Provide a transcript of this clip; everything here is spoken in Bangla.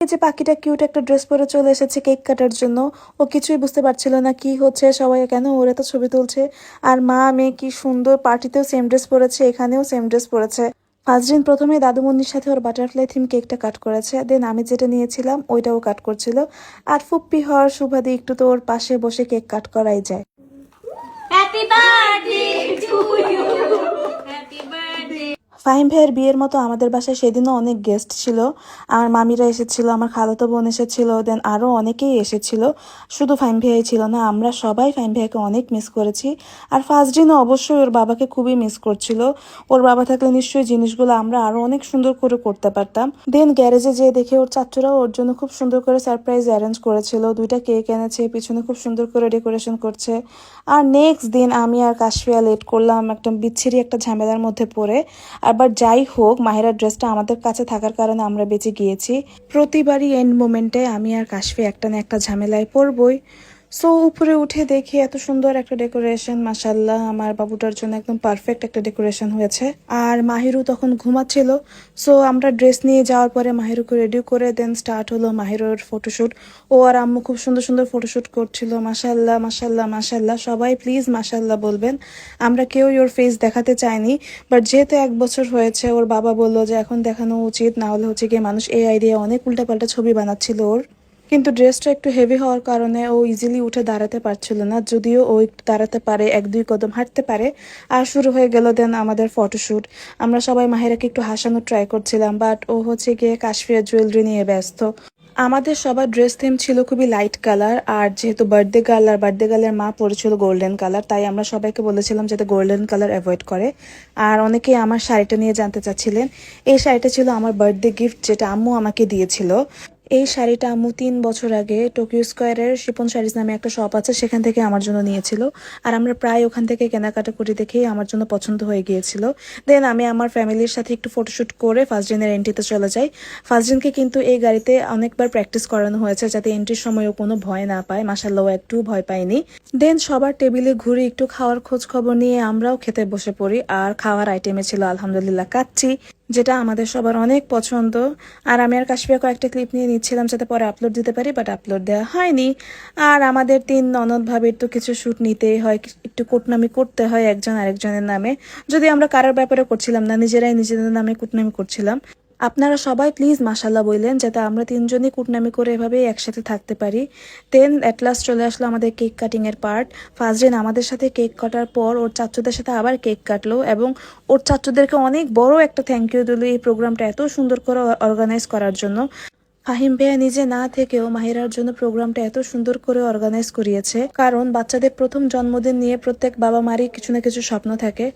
যে পাখিটা কিউট একটা ড্রেস পরে চলে এসেছে কেক কাটার জন্য, ও কিছুই বুঝতে পারছিল না কি হচ্ছে, সবাই কেন ওরা তো ছবি তুলছে? আর মা, মেয়ে কি সুন্দর পার্টিতেও সেম ড্রেস পরেছে, এখানেও সেম ড্রেস পরেছে। ফার্স্ট দিন প্রথমে দাদুমন্দির সাথে ওর বাটারফ্লাই থিম কেকটা কাট করেছে দেন আমি যেটা নিয়েছিলাম, ওইটাও কাট করছিল। আর ফুপ্পি হওয়ার সুবাদে একটু তো ওর পাশে বসে কেক কাট করাই যায়. ফাহিম ভাইয়ের বিয়ের মতো আমাদের বাসায় সেদিনও অনেক গেস্ট ছিল। আমার মামিরা এসেছিল, আমার খালাতো বোন এসেছিল দেন আরও অনেকেই এসেছিল। শুধু ফাহিম ভাইয়াই ছিল না, আমরা সবাই ফাহিম ভাইয়াকে অনেক মিস করেছি। আর ফার্স্ট দিনও অবশ্যই ওর বাবাকে খুবই মিস করছিল। ওর বাবা থাকলে নিশ্চয়ই জিনিসগুলো আমরা আরও অনেক সুন্দর করে করতে পারতাম। দেন গ্যারেজে যেয়ে দেখে ওর চাচুরাও ওর জন্য খুব সুন্দর করে সারপ্রাইজ অ্যারেঞ্জ করেছিল। দুইটা কেক এনেছে, পিছনে খুব সুন্দর করে ডেকোরেশন করছে। আর নেক্সট দিন আমি আর কাশফিয়া লেট করলাম, একটা বিচ্ছিরি একটা ঝামেলার মধ্যে পড়ে। আবার যাই হোক, মাহেরার ড্রেসটা আমাদের কাছে থাকার কারণে আমরা বেঁচে গিয়েছি। প্রতিবারই এন্ড মোমেন্টে আমি আর কাশফি একটা না একটা ঝামেলায় পড়বই। সো উপরে উঠে দেখি এত সুন্দর একটা ডেকোরেশন মাসাল্লাহ আমার বাবুটার জন্য একদম পারফেক্ট একটা ডেকোরেশন হয়েছে। আর মাহিরু তখন ঘুমাচ্ছিল। সো আমরা ড্রেস নিয়ে যাওয়ার পরে মাহিরুকে রেডি করে দেন স্টার্ট হলো মাহিরুর ফটোশ্যুট ও আর আম্মু খুব সুন্দর সুন্দর ফটোশ্যুট করছিল। মাসাল্লাহ মাসাল্লাহ মাসাল্লাহ সবাই প্লিজ মাসাল্লাহ বলবেন। আমরা কেউ ওর ফেস দেখাতে চাইনি। বাট যেহেতু এক বছর হয়েছে, ওর বাবা বলল যে এখন দেখানো উচিত। না হলে হচ্ছে গিয়ে মানুষ এই আইডিয়া অনেক উল্টাপাল্টা ছবি বানাচ্ছিল ওর। কিন্তু ড্রেসটা একটু হেভি হওয়ার কারণে ও ইজিলি উঠে দাঁড়াতে পারছিল না। যদিও ও একটু দাঁড়াতে পারে, এক দুই কদম হাঁটতে পারে। আর শুরু হয়ে গেল দেন আমাদের ফটোশ্যুট আমরা সবাই মাহিরাকে একটু হাসানোর ট্রাই করছিলাম বাট ও হচ্ছে গিয়ে কাশ্মীর জুয়েলারি নিয়ে ব্যস্ত। আমাদের সবার ড্রেস থিম ছিল খুবই লাইট কালার আর যেহেতু বার্থডে গার্ল আর বার্থডে গার্লের মা পরেছিল গোল্ডেন কালার তাই আমরা সবাইকে বলেছিলাম যাতে গোল্ডেন কালার অ্যাভয়েড করে। আর অনেকেই আমার শাড়িটা নিয়ে জানতে চাচ্ছিলেন। এই শাড়িটা ছিল আমার বার্থডে গিফট যেটা আম্মু আমাকে দিয়েছিল। এই শাড়িটা আম্মু তিন বছর আগে টোকিও স্কোয়ারের শিপন শাড়িজ নামে একটা শপ আছে, সেখান থেকে আমার জন্য নিয়েছিল। আর আমরা প্রায় ওখান থেকে কেনাকাটা করি দেখেই আমার জন্য পছন্দ হয়ে গিয়েছিল। দেন আমি আমার ফ্যামিলির সাথে একটু ফটোশ্যুট করে ফার্স্ট দিনের এন্ট্রিতে চলে যাই। ফার্স্ট দিনকে কিন্তু এই গাড়িতে অনেকবার প্র্যাকটিস করানো হয়েছে, যাতে এন্ট্রির সময়ও কোনো ভয় না পায়। মাসাল্লাহ একটু ভয় পাইনি দেন সবার টেবিলে ঘুরে একটু খাওয়ার খোঁজ খবর নিয়ে আমরাও খেতে বসে পড়ি। আর খাওয়ার আইটেমে ছিল আলহামদুলিল্লাহ কাচ্চি। যেটা আমাদের সবার অনেক পছন্দ। আর আমি আর কাশ্মীর কয়েকটা ক্লিপ নিয়ে নিচ্ছিলাম, যাতে পরে আপলোড দিতে পারি বাট আপলোড দেওয়া হয়নি। আর আমাদের তিন ননদ ভাবির তো কিছু শ্যুট নিতেই হয় একটু কুটনামি করতে হয় একজন আরেকজনের নামে। যদি আমরা কারোর ব্যাপারে করছিলাম না, নিজেরাই নিজেদের নামে কুটনামি করছিলাম। আপনারা সবাই প্লিজ মাসাল্লাহ বললেন, যাতে আমরা তিনজনই কুটনামি করে এভাবেই একসাথে থাকতে পারি। দেন অ্যাট লাস্ট চলে আসলো আমাদের কেক কাটিংয়ের পার্ট ফার্স্ট দিন আমাদের সাথে কেক কাটার পর ওর চাচুদের সাথে আবার কেক কাটলো এবং ওর চাচুদেরকে অনেক বড় একটা থ্যাংক ইউ দিল এই প্রোগ্রামটা এত সুন্দর করে অর্গানাইজ করার জন্য। ফাহিম ভাইয়া নিজে না থেকেও মাহিরার জন্য প্রোগ্রামটা এত সুন্দর করে অর্গানাইজ করিয়েছে। কারণ বাচ্চাদের প্রথম জন্মদিন নিয়ে প্রত্যেক বাবা মারই কিছু না কিছু স্বপ্ন থাকে।